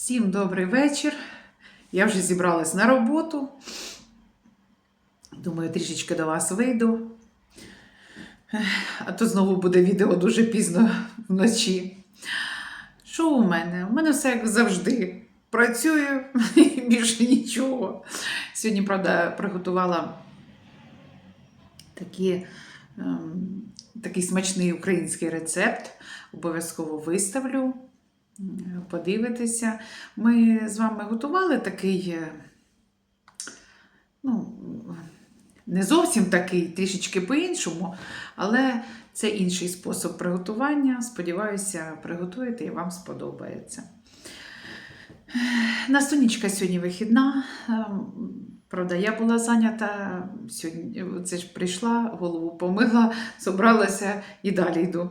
Всім добрий вечір. Я вже зібралась на роботу. Думаю, трішечки до вас вийду. А то знову буде відео дуже пізно вночі. Що у мене? У мене все як завжди. Працюю і більше нічого. Сьогодні, правда, приготувала такі, ем, такий смачний український рецепт. Обов'язково виставлю. Подивитися. Ми з вами готували такий, е, ну, не зовсім такий, трішечки по-іншому, але це інший спосіб приготування. Сподіваюся, приготуєте і вам сподобається. Настунічка сьогодні вихідна. Ем, Правда, я була зайнята сьогодні. Це ж прийшла, голову помила, собралася і далі йду.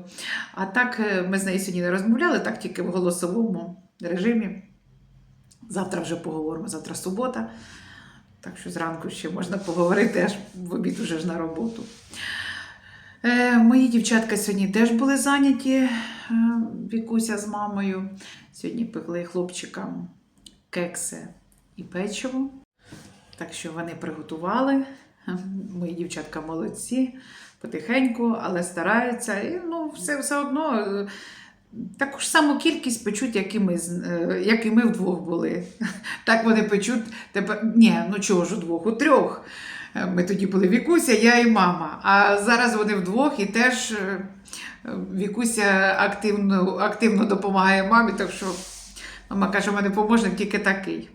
А так е, ми з нею сьогодні не розмовляли, так тільки в голосовому режимі. Завтра вже поговоримо, завтра субота. Так що зранку ще можна поговорити, аж в обід уже ж на роботу. Е, мої дівчатка сьогодні теж були зайняті, е, Вікуся з мамою. Сьогодні пекли хлопчикам кекси і печиво. Так що вони приготували. Мої дівчатка молодці, потихеньку, але стараються. І ну, все, все одно е, таку ж саму кількість печуть, як і ми, е, як і ми вдвох були. Так вони печуть тепер. Ні, ну чого ж удвох, у трьох. Е, Ми тоді були Вікуся, я і мама. А зараз вони вдвох і теж Вікуся активно, активно допомагає мамі, так що мама каже, у мене помощник тільки такий.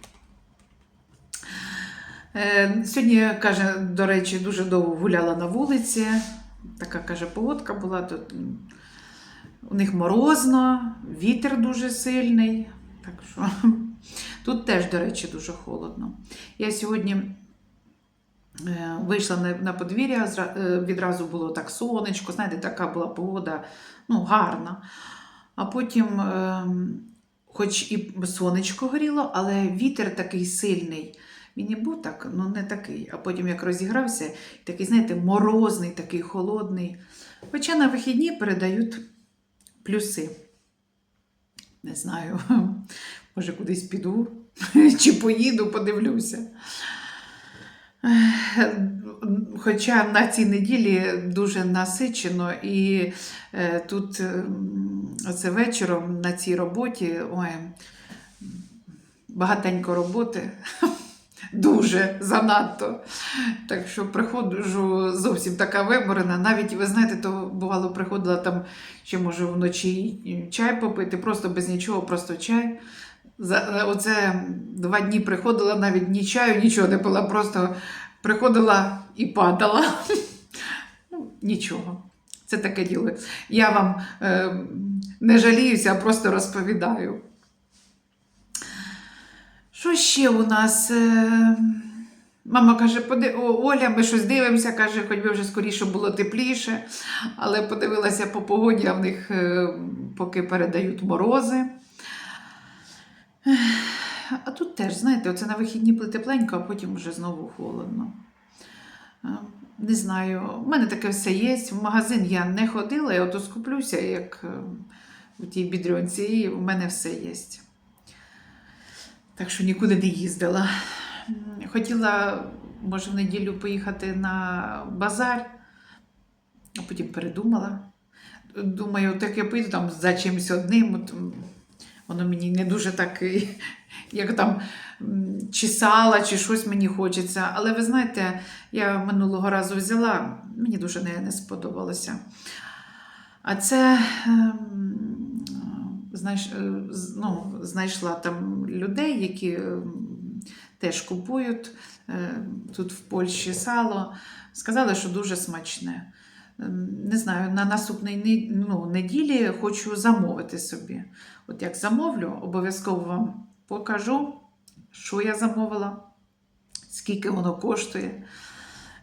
Е, Сьогодні, каже, до речі, дуже довго гуляла на вулиці. Така каже, погодка була тут. У них морозно, вітер дуже сильний. Так що тут теж, до речі, дуже холодно. Я сьогодні е, вийшла на, подвір'я, е, відразу було так сонечко, знаєте, така була погода, ну, гарна. А потім, е, хоч і сонечко горіло, але вітер такий сильний. Він і був так, ну не такий. А потім як розігрався, такий, знаєте, морозний, такий холодний. Хоча на вихідні передають плюси. Не знаю, може кудись піду чи поїду, подивлюся. Хоча на цій неділі дуже насичено, і е, тут ем, оце вечором на цій роботі ой, багатенько роботи. Дуже занадто. Так що приходжу зовсім така виморена. Навіть, ви знаєте, то бувало приходила там ще може вночі чай попити, просто без нічого, просто чай. За оце два дні приходила, навіть ні чаю, нічого не пила, просто приходила і падала. Ну, нічого. Це таке діло. Я вам е, не жаліюся, а просто розповідаю. Що ще у нас? Е, Мама каже, поди... О, Оля, ми щось дивимося, каже, хоч би вже скоріше було тепліше, але подивилася по погоді, а в них е, поки передають морози. А тут теж, знаєте, оце на вихідні тепленько, а потім вже знову холодно. Не знаю, в мене таке все є. В магазин я не ходила, я ото скуплюся, як е, у тій бідрюнці, і в мене все є. Так що нікуди не їздила. Хотіла, може, в неділю поїхати на базар, а потім передумала. Думаю, от як я поїду там за чимось одним, от, воно мені не дуже так, як там чи чи щось мені хочеться. Але ви знаєте, я минулого разу взяла, мені дуже не, не сподобалося. А це ем, знаєш, е, ну, знайшла там людей, які ем, теж купують е, тут в Польщі сало. Сказали, що дуже смачне. Ем, Не знаю, на наступній ну, неділі хочу замовити собі. От як замовлю, обов'язково вам покажу, що я замовила, скільки воно коштує.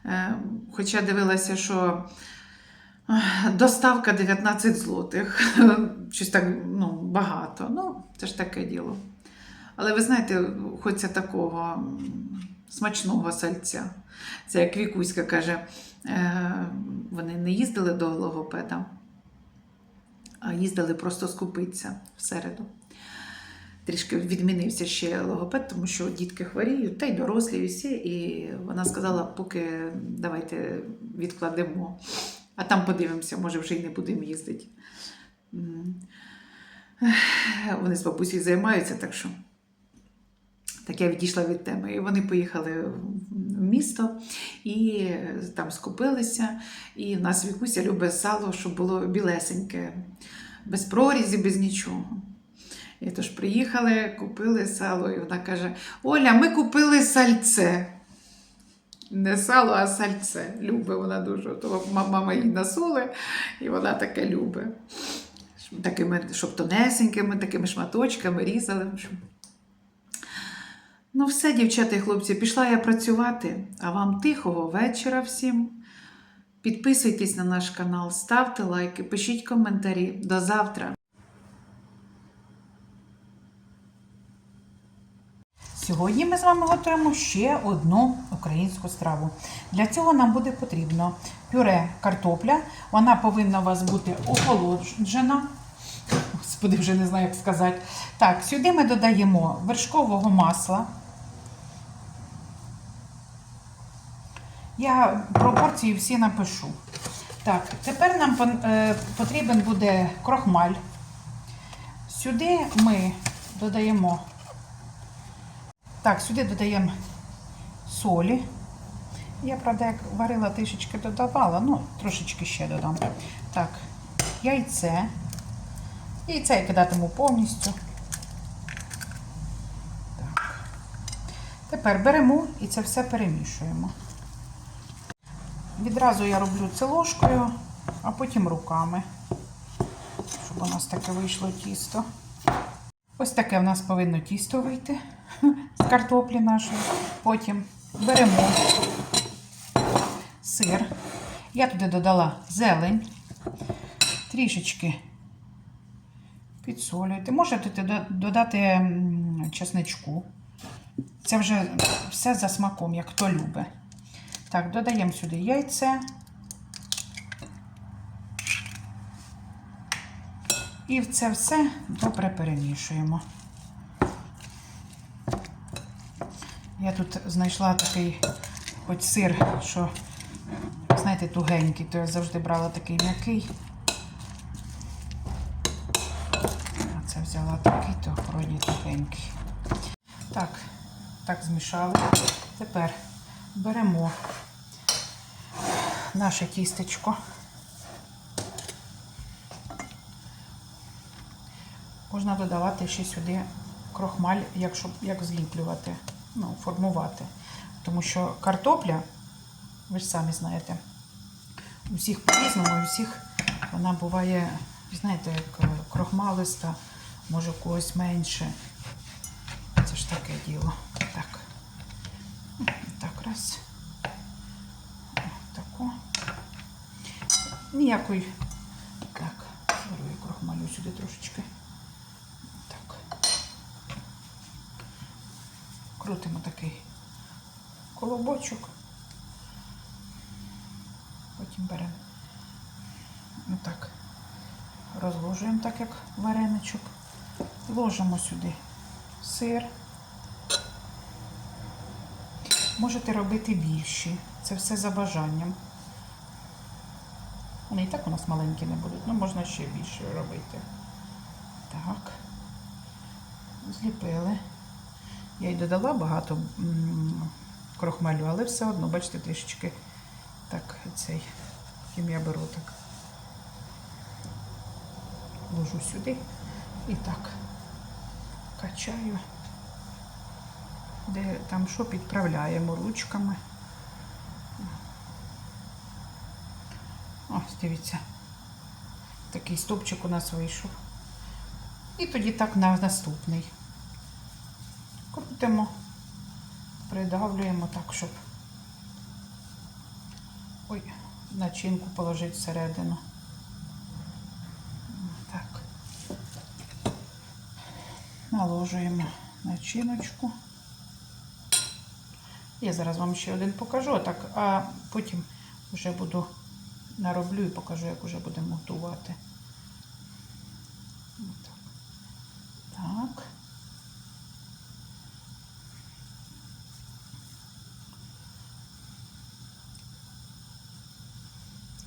Е, Хоча дивилася, що доставка 19 злотих. Щось так ну, багато. Ну, це ж таке діло. Але ви знаєте, хочеться такого смачного сальця. Це як Вікуська каже, е, вони не їздили до логопеда, а їздили просто скупитися в середу. Трішки відмінився ще логопед, тому що дітки хворіють, та й дорослі всі. І вона сказала, поки давайте відкладемо, а там подивимося, може вже й не будемо їздити. Вони з бабусею займаються, так що. Так я відійшла від теми. І вони поїхали в місто і там скупилися. І в нас Вікуся любить сало, щоб було білесеньке, без прорізі, без нічого. І тож приїхали, купили сало, і вона каже: Оля, ми купили сальце. Не сало, а сальце. Любить вона дуже. То мама їй насоли, і вона таке любить. Такими, щоб тонесенькими, такими шматочками різали. Ну, все, дівчата і хлопці, пішла я працювати, а вам тихого вечора всім. Підписуйтесь на наш канал, ставте лайки, пишіть коментарі. До завтра! Сьогодні ми з вами готуємо ще одну українську страву. Для цього нам буде потрібно пюре картопля. Вона повинна у вас бути охолоджена. Господи, вже не знаю, як сказати. Так, сюди ми додаємо вершкового масла. Я пропорції всі напишу. Так, тепер нам е, потрібен буде крохмаль. Сюди ми додаємо так, сюди додаємо солі. Я, правда, як варила, трішечки додавала, ну, трошечки ще додам. Так, яйце. Яйце я кидатиму повністю. Тепер беремо і це все перемішуємо. Відразу я роблю це ложкою, а потім руками, щоб у нас таке вийшло тісто. Ось таке в нас повинно тісто вийти з картоплі нашої. Потім беремо сир. Я туди додала зелень, трішечки підсолюєте. Можете додати чесничку. Це вже все за смаком, як хто любить. Так, додаємо сюди яйце. І це все добре перемішуємо. Я тут знайшла такий хоч сир, що, знаєте, тугенький, то я завжди брала такий м'який. А це взяла такий, то вроді тугенький. Так, так змішали. Тепер беремо наше тістечко. Можна додавати ще сюди крохмаль, якщо як зліплювати, ну, формувати. Тому що картопля, ви ж самі знаєте, у всіх по-різному, у всіх вона буває, знаєте, як е, крохмалиста, може у когось менше. Це ж таке діло. Так. Так, раз. Тако. Ніякої. Так, беру крохмалю сюди трошечки. Так. Крутимо такий колобочок. Потім беремо отак. Розложуємо так, як вареничок. Ложимо сюди сир. Можете робити більші. Це все за бажанням. Вони і так у нас маленькі не будуть, ну можна ще більше робити. Так. Зліпили. Я й додала багато м, крохмалю, але все одно, бачите, трішечки так цей, яким я беру так. Ложу сюди і так качаю. Де там що підправляємо ручками. Ось, дивіться. Такий стовпчик у нас вийшов. І тоді так на наступний. Крутимо, придавлюємо так, щоб ой, начинку положити всередину. Так. Наложуємо начиночку. Я зараз вам ще один покажу, так, а потім вже буду нароблю і покажу, як вже будемо готувати. Так.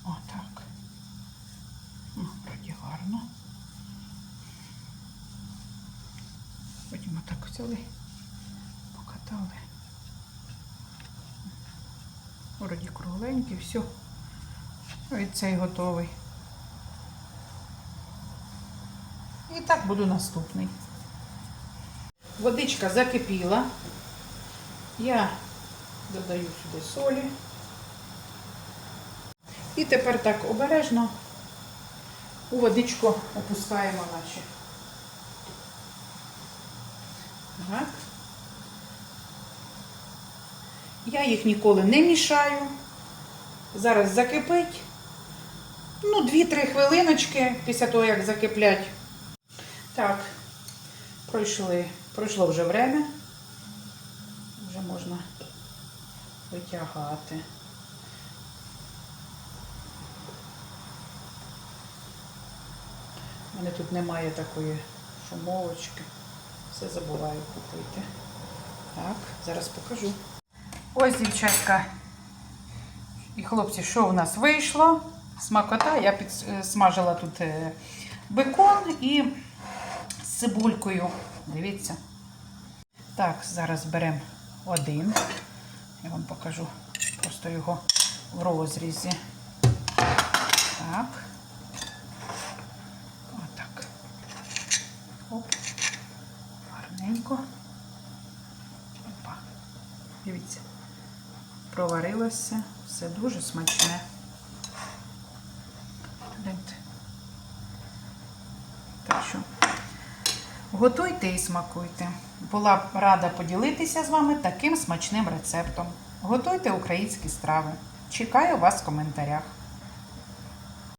Отак взяли, покатали. Вроді кругленький, все. І цей готовий. І так буду наступний. Водичка закипіла. Я додаю сюди солі. І тепер так обережно у водичку опускаємо наші. Так. Я їх ніколи не мішаю. Зараз закипить. Ну, 2-3 хвилиночки після того, як закиплять. Так, пройшли, пройшло вже время. Вже можна витягати. У мене тут немає такої шумовочки. Все забуваю купити. Так, зараз покажу. Ось, дівчатка і хлопці, що у нас вийшло? Смакота. Я підсмажила тут е, бекон і з цибулькою. Дивіться. Так, зараз беремо один. Я вам покажу просто його в розрізі. Так. Отак. Оп. Гарненько. Опа. Дивіться. Проварилося. Все дуже смачне. Так що готуйте і смакуйте. Була б рада поділитися з вами таким смачним рецептом. Готуйте українські страви. Чекаю вас в коментарях.